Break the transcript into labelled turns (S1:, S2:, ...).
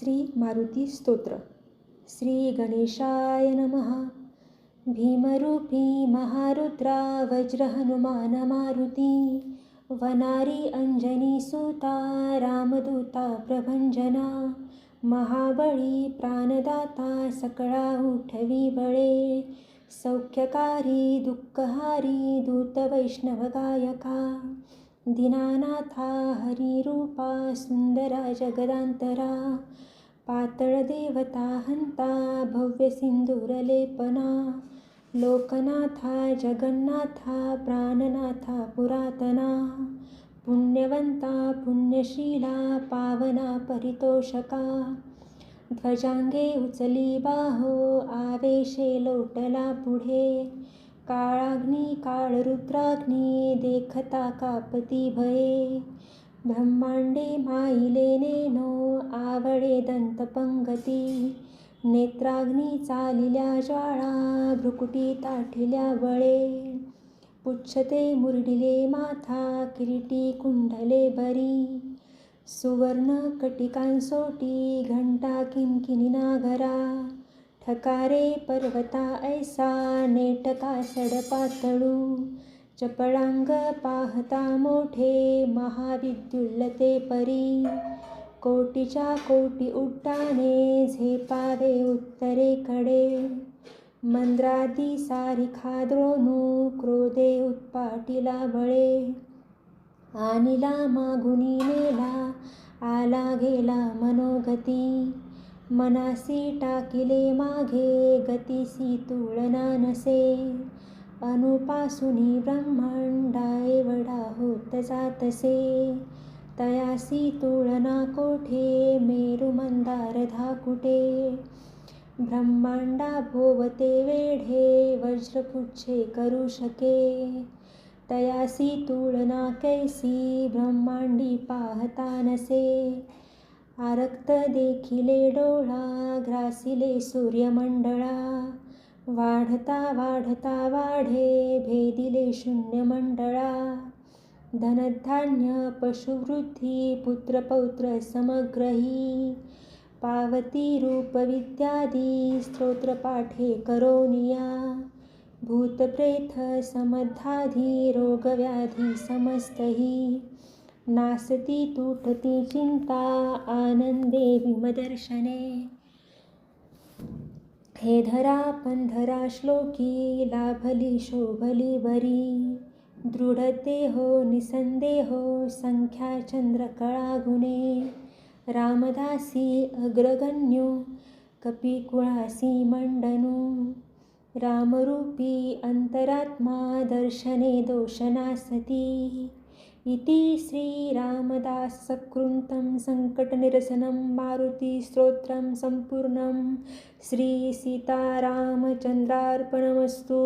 S1: श्री मारुती स्तोत्र. श्री गणेशाय नमः. भीमरूपी महारुद्रा वज्रहनुमान मारुती वनारी अंजनी सुता रामदूता प्रभंजना महाबळी प्राणदाता सकळा उठवी बळे सौख्यकारी दुःखहारी दूत वैष्णव गायका दीनानाथा हरिरूपा सुंदरा जगदांतरा पातळ देवता हंता भव्य सिंदूरलेपना लोकनाथा जगन्नाथा प्राणनाथा पुरातना पुण्यवंता पुण्यशीला पावना परितोषका ध्वजांगे उचली बाहो आवेशे लोटला पुढे काळाग्नी काळरुद्राग्नी देखता कापती भये ब्रह्मांडे माईले नेनो आवळे दंतपंगती नेत्राग्नी चालिल्या ज्वाळा भ्रुकुटी ताठिल्या बळे पुच्छते मुरडिले माथा किरीटी कुंडले बरी. सुवर्ण कटिकांसोटी घंटा किनकिनी नागरा ठकारे पर्वता ऐसा नेटका सडपातळू. चपळांग पाहता मोठे महाविद्युल्लते परी. कोटीच्या कोटी उड्डाणे झेपावे उत्तरेकडे. मंद्रादी सारिखा द्रोणू क्रोधे उत्पाटीला बळे आणिला मागुनी नेला आला गेला मनोगती. मनासी टाकिले मागे गतीसी तुळना नसे. अनुपासुनी ब्रह्मांडाय वडा होत जातसे. तयासी तुळना कोठे? मेरु मंदार धाकुटे ब्रह्मांडा भोवते वेढे वज्रपुच्छे करू शके? तयासी तुळना कैसी? ब्रह्मांडी पाहता नसे. आरक्त देखिले डोळा ग्रासिले सूर्यमंडळा. वाढता वाढता वाढे भेदिले शून्यमंडळा. धनधान्य पशुवृद्धी पुत्रपौत्र समग्रही. पावती रूपविद्यादी स्तोत्रपाठे करोनिया. भूतप्रेथ समद्धाधी रोगव्याधी समस्तही. नासती तुटती चिंता आनंदे विमदर्शने. हे धरा पंधरा श्लोकी लाभली शोभली बरी। दृढते हो निसंदेहो संख्या चंद्रकळा गुणे। रामदासी अग्रगण्यो कपिकुळासी मंडनू। रामरूपी अंतरात्मा दर्शने दोषनासती इति श्रीरामदासकृतं सङ्कटनिरसनं मारुतिस्तोत्रं सम्पूर्णं श्रीसीतारामचन्द्रार्पणमस्तु